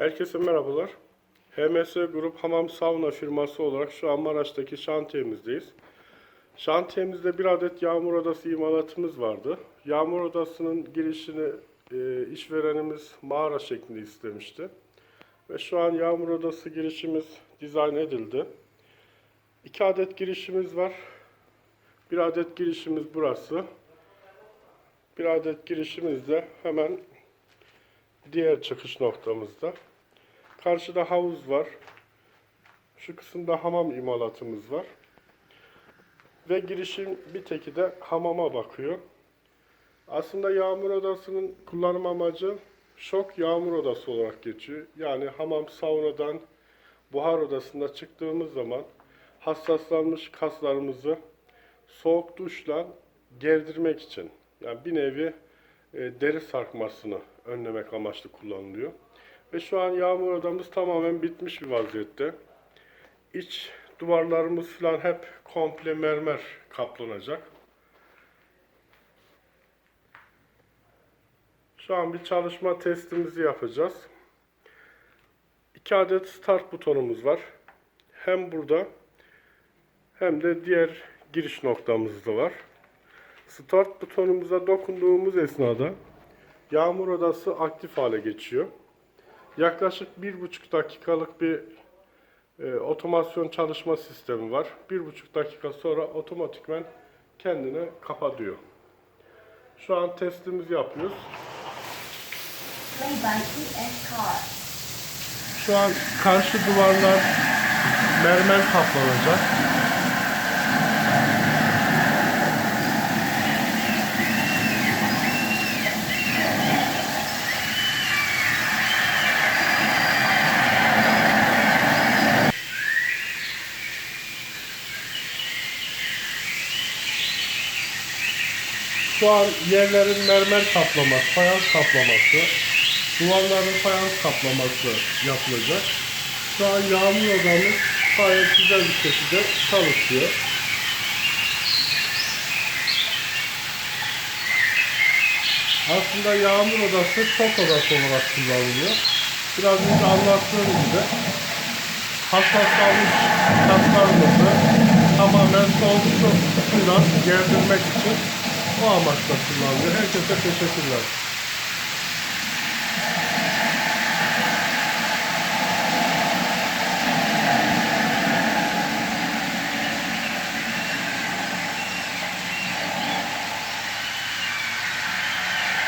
Herkese merhabalar. HMS Grup Hamam Sauna firması olarak şu an Maraş'taki şantiyemizdeyiz. Şantiyemizde bir adet yağmur odası imalatımız vardı. Yağmur odasının girişini e, işverenimiz mağara şeklinde istemişti. Ve şu an yağmur odası girişimiz dizayn edildi. İki adet girişimiz var. Bir adet girişimiz burası. Bir adet girişimiz de hemen diğer çıkış noktamızda. Karşıda havuz var. Şu kısımda hamam imalatımız var. Ve girişin bir teki de hamama bakıyor. Aslında yağmur odasının kullanım amacı şok yağmur odası olarak geçiyor. Yani hamam saunadan buhar odasında çıktığımız zaman hassaslanmış kaslarımızı soğuk duşla gerdirmek için yani bir nevi e, deri sarkmasını önlemek amaçlı kullanılıyor. Ve şu an yağmur odamız tamamen bitmiş bir vaziyette. İç duvarlarımız falan hep komple mermer kaplanacak. Şu an bir çalışma testimizi yapacağız. İki adet start butonumuz var. Hem burada hem de diğer giriş noktamızda var. Start butonumuza dokunduğumuz esnada yağmur odası aktif hale geçiyor. Yaklaşık bir buçuk dakikalık bir e, otomasyon çalışma sistemi var. Bir buçuk dakika sonra otomatikmen kendini kapatıyor. Şu an testimizi yapıyoruz. Şu an karşı duvarlar mermer kaplanacak. Şu an yerlerin mermer kaplaması, fayans kaplaması, duvarların fayans kaplaması yapılacak. Şu an yağmur odamız gayet güzel bir şekilde çalışıyor. Aslında yağmur odası şok odası olarak kullanılıyor. Biraz önce anlattığım gibi hassaslanmış kaslarımızı tamamen soğuk suyla gerdirmek için o amaçla kullanılıyor. Herkese teşekkürler.